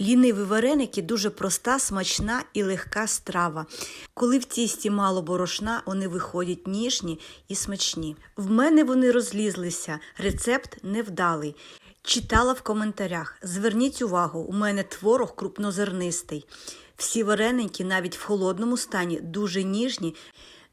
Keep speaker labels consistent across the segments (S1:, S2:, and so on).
S1: Ліниві вареники дуже проста, смачна і легка страва. Коли в тісті мало борошна, вони виходять ніжні і смачні. В мене вони розлізлися, рецепт невдалий. Читала в коментарях. Зверніть увагу, у мене творог крупнозернистий. Всі вареники, навіть в холодному стані, дуже ніжні,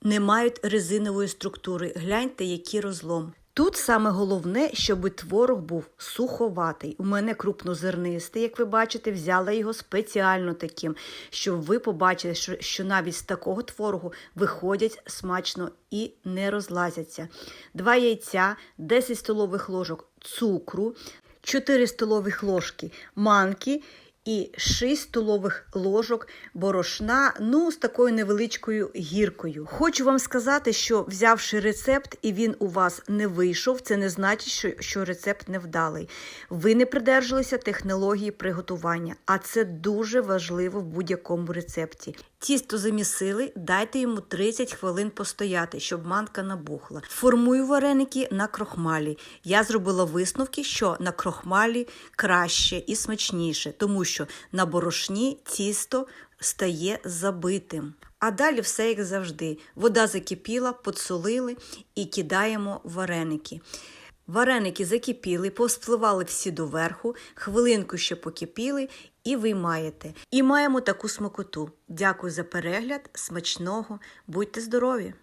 S1: не мають резинової структури. Гляньте, який розлом. Тут саме головне, щоб творог був суховатий. У мене крупнозернистий, як ви бачите, взяла його спеціально таким, щоб ви побачили, що, навіть з такого творогу виходять смачно і не розлазяться. Два яйця, 10 столових ложок цукру, 4 столових ложки манки і 6 столових ложок борошна, ну, з такою невеличкою гіркою. Хочу вам сказати, що взявши рецепт і він у вас не вийшов, це не значить, що, що рецепт невдалий. Ви не придержалися технології приготування, а це дуже важливо в будь-якому рецепті. Тісто замісили, дайте йому 30 хвилин постояти, щоб манка набухла. Формую вареники на крохмалі. Я зробила висновки, що на крохмалі краще і смачніше, тому що на борошні тісто стає забитим. А далі все як завжди. Вода закипіла, подсолили і кидаємо вареники. Вареники закипіли, повспливали всі доверху, хвилинку ще покипіли і виймаєте. І маємо таку смакоту. Дякую за перегляд, смачного, будьте здорові!